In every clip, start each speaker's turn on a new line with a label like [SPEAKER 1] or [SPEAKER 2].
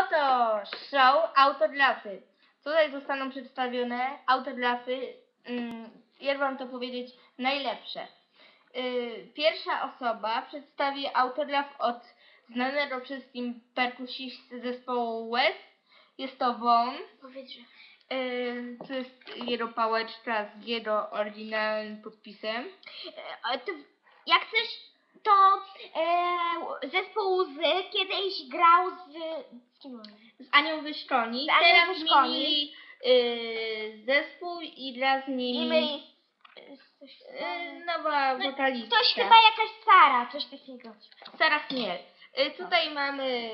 [SPEAKER 1] Oto są autografy. Tutaj zostaną przedstawione autografy, mm, jak wam to powiedzieć, najlepsze. Y, Pierwsza osoba przedstawi autograf od znanego wszystkim perkusisty zespołu West. Jest to Von.
[SPEAKER 2] Powiedz, że...
[SPEAKER 1] Y, To jest jego pałeczka z jego oryginalnym podpisem.
[SPEAKER 2] To, jak chcesz, to e, zespół z kiedyś grał z... z kim on?
[SPEAKER 1] Z Anią Wyszkoni.
[SPEAKER 2] Z Anią
[SPEAKER 1] Teraz
[SPEAKER 2] Wyszkoni.
[SPEAKER 1] zmienili y, zespół i gra z nimi
[SPEAKER 2] I my... Coś,
[SPEAKER 1] y, nowa
[SPEAKER 2] No,
[SPEAKER 1] wokalistka.
[SPEAKER 2] Ktoś chyba jakaś Sara, coś takiego.
[SPEAKER 1] Sara Chmiel. Y, Tutaj mamy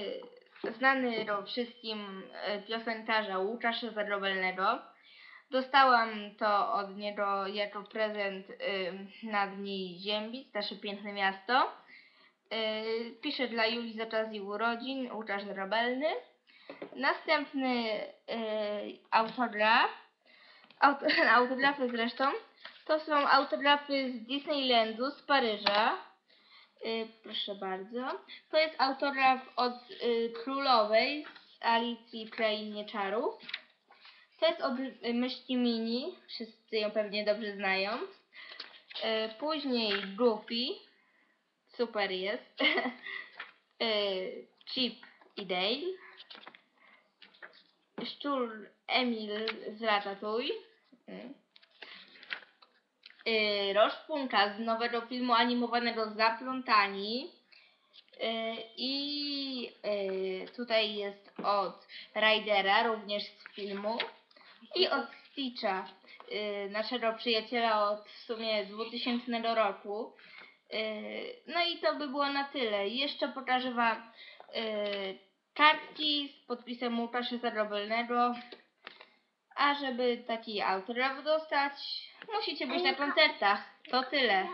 [SPEAKER 1] znanego wszystkim y, piosenkarza Łukasza Zadrobelnego. Dostałam to od niego jako prezent y, na Dni Ziębic, nasze piękne miasto. Y, Piszę dla Julii z okazji urodzin, Łukasz Zadrobelny. Następny y, autograf, auto, autografy zresztą, to są autografy z Disneylandu, z Paryża. Y, proszę bardzo. To jest autograf od królowej z Alicji w Krainie Czarów. To jest od myszki Mini. Wszyscy ją pewnie dobrze znają. Później Goofy. Super jest. y, Chip i Dale. Szczur Emil z Ratatouille. Y, Roszpunka z nowego filmu animowanego Zaplątani. Y, I y, tutaj jest od Rydera, również z filmu. I od Stitcha, naszego przyjaciela od w sumie 2000 roku. Y, No i to by było na tyle. Jeszcze pokażę Wam y, kartki z podpisem Łukasza Zadrobelnego. A żeby taki autograf dostać, musicie być na koncertach. To tyle.